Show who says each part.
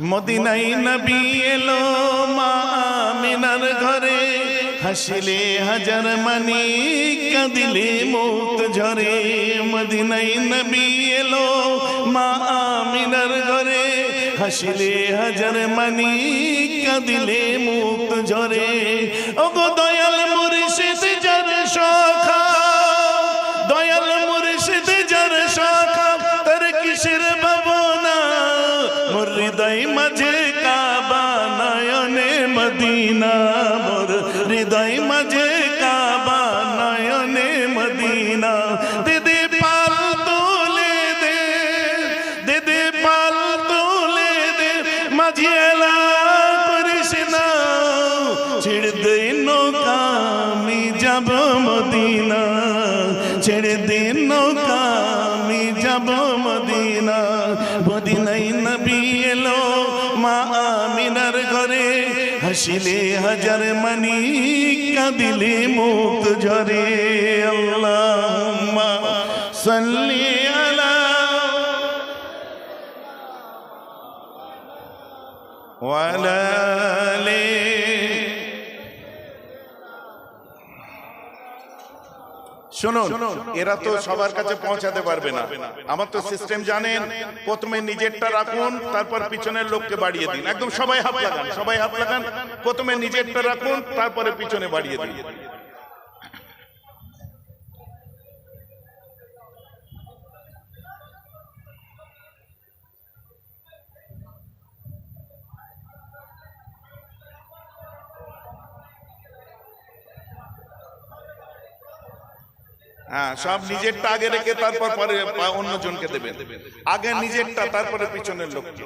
Speaker 1: মদিনাই নবী এলো মা আমিনার ঘরে হাসিলে হাজার মানি কাঁদিলে মুক্ত ঝরে। মদিনাই নবী এলো মা আমিনার ঘরে হাসিলে হাজার মানি কাঁদিলে মুক্ত ঝরে। ওগো হৃদয় মাঝে কাবা নয়নে মদিনা মোর হৃদয় মাঝে কাবা নয়নে মদিনা দিদি পাল তোলে দে দিদি পাল তোলে দে মাঝি এলা করিস না ছেড়ে দে নৌকা যাব মদিনা ছেড়ে দে নৌকা যাব মদিনা মদিনাই এলো মা আমিনার ঘরে হাসিলে হাজার মানি কাঁদিলে মুখ ঝরে। আল্লাহ সাল্লি আলা ওয়ালা শুনুন এরা তো সবার কাছে পৌঁছাতে পারবে না। আমার তো সিস্টেম জানেন প্রথমে নিজেরটা রাখুন তারপর পিছনের লোককে বাড়িয়ে দিন। একদম সবাই হাত লাগান সবাই হাত লাগান। প্রথমে নিজেরটা রাখুন তারপরে পিছনে বাড়িয়ে দিন। হ্যাঁ সব নিজেরটা আগে রেখে তারপর পরে অন্যজনকে দেবেন। আগে নিজেরটা তারপরে পিছনের লোককে।